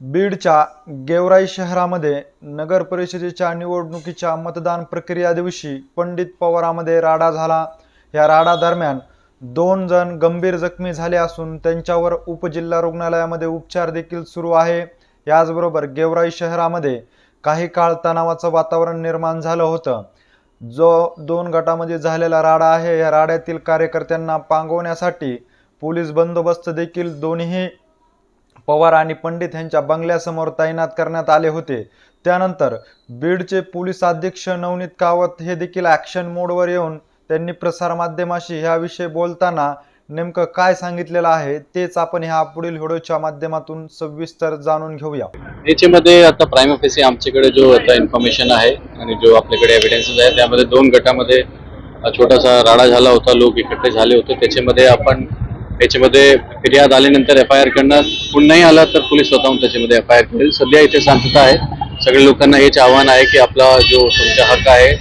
बीडच्या गेवराई शहरामध्ये नगर परिषदेच्या निवडणुकीच्या मतदान प्रक्रिया दिवशी पंडित पवारामध्ये राडा झाला. या राडा दरम्यान दोन जण गंभीर जखमी झाले असून त्यांच्यावर उपजिल्हा रुग्णालयामध्ये उपचार देखील सुरू आहे. याचबरोबर गेवराई शहरामध्ये काही काळ तणावाचं वातावरण निर्माण झालं होतं. जो दोन गटामध्ये झालेला राडा आहे या राड्यातील कार्यकर्त्यांना पांगवण्यासाठी पोलीस बंदोबस्त देखील दोन्ही पवार आणि पंडित यांच्या बंगल्यासमोर तैनात करण्यात आले होते. त्यानंतर बीडचे पोलीस अध्यक्ष नवनीत कावत हे देखील ॲक्शन मोडवर येऊन त्यांनी प्रसारमाध्यमाशी ह्याविषयी बोलताना नेमकं काय सांगितलेलं आहे तेच आपण ह्या पुढील व्हिडिओच्या माध्यमातून सविस्तर जाणून घेऊया. याच्यामध्ये आता प्राईम ऑफिसी आमच्याकडे जो आता इन्फॉर्मेशन आहे आणि जो आपल्याकडे एव्हिडन्सेस आहे त्यामध्ये दोन गटामध्ये छोटासा राडा झाला होता लोक इकट्ठे झाले होते. त्याच्यामध्ये आपण याच्यामध्ये फिर्याद आल्यानंतर एफ आय आर करणार पुन्हाही आला तर पोलीस स्वतःहून त्याच्यामध्ये एफ आय आर करेल. सध्या इथे शांतता आहे. सगळ्या लोकांना हेच आव्हान आहे की आपला जो तुमचा हक्क आहे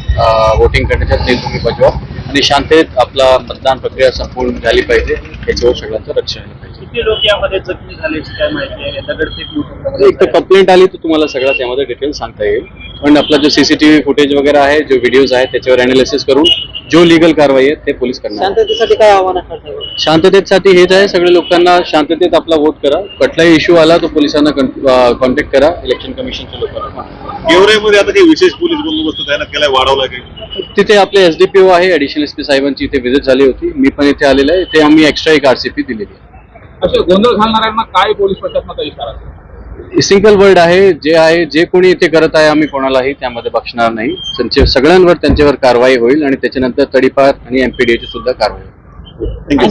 वोटिंग करण्याचा ते तुम्ही बजवा. आणि शांततेत आपला मतदान प्रक्रिया संपूर्ण झाली पाहिजे. याच्यावर सगळ्यांचं रक्षण पाहिजे. किती लोक यामध्ये जखमी झाल्याची काय माहिती आहे? दगडफेक एक तर कंप्लेंट आली तर तुम्हाला सगळं त्यामध्ये डिटेल सांगता येईल. पण आपला जो सीसीटीव्ही फुटेज वगैरे आहे जो व्हिडिओज आहे त्याच्यावर अनालिसिस करून जो लिगल कारवाई आहे ते पोलीस करणार. शांततेसाठी काय आव्हान असणार शांततेसाठी हेच आहे सगळ्या लोकांना शांततेत आपला वोट करा. कुठलाही इश्यू आला तर पोलिसांना कॉन्टॅक्ट करा इलेक्शन कमिशनच्या लोकांना गेवराईमध्ये आता काही विशेष पोलीस बंदोबस्त तैनात केलाय वाढवला काही? तिथे आपले एसडीपीओ आहे ऍडिशनल एस पी साहेबांची इथे व्हिजिट झाली होती. मी पण इथे आलेला आहे. ते आम्ही एक्स्ट्रा एक आरसीपी दिलेली आहे. असे गोंधळ घालणाऱ्यांना काय पोलीस प्रशासनाचा इशारा? सिंगल वर्ड आहे जे आहे जे कोणी इथे करत आहे आम्ही कोणालाही त्यामध्ये बक्षणार नाही. त्यांचे सगळ्यांवर त्यांच्यावर कारवाई होईल आणि त्याच्यानंतर तडीपार आणि एमपीडीएची सुद्धा कारवाई होईल. थँक्यू